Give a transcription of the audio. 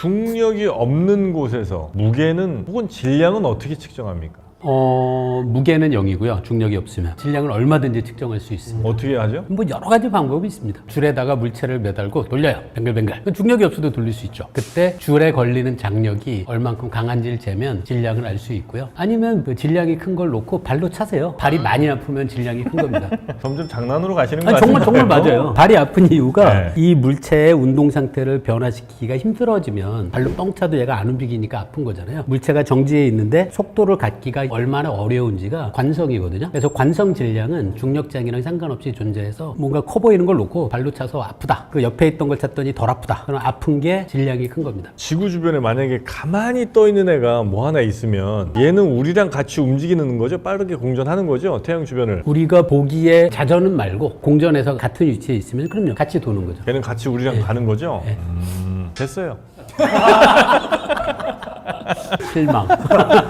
중력이 없는 곳에서 무게는 혹은 질량은 어떻게 측정합니까? 어, 무게는 0이고요. 중력이 없으면 질량을 얼마든지 측정할 수 있습니다. 어떻게 하죠? 뭐 여러 가지 방법이 있습니다. 줄에다가 물체를 매달고 돌려요. 뱅글뱅글. 중력이 없어도 돌릴 수 있죠. 그때 줄에 걸리는 장력이 얼만큼 강한지를 재면 질량을 알 수 있고요. 아니면 그 질량이 큰 걸 놓고 발로 차세요. 발이 많이 아프면 질량이 큰 겁니다. 점점 장난으로 가시는 거 아니, 같은데. 정말 정말 맞아요. 발이 아픈 이유가 네. 이 물체의 운동 상태를 변화시키기가 힘들어지면 발로 뻥 차도 얘가 안 움직이니까 아픈 거잖아요. 물체가 정지해 있는데 속도를 갖기가 얼마나 어려운지가 관성이거든요. 그래서 관성 질량은 중력장이랑 상관없이 존재해서 뭔가 커 보이는 걸 놓고 발로 차서 아프다. 그 옆에 있던 걸 찼더니 덜 아프다. 그럼 아픈 게 질량이 큰 겁니다. 지구 주변에 만약에 가만히 떠 있는 애가 뭐 하나 있으면 얘는 우리랑 같이 움직이는 거죠? 빠르게 공전하는 거죠? 태양 주변을. 우리가 보기에 자전은 말고 공전에서 같은 위치에 있으면 그럼요. 같이 도는 거죠. 걔는 같이 우리랑 가는 거죠? 음, 됐어요. 실망.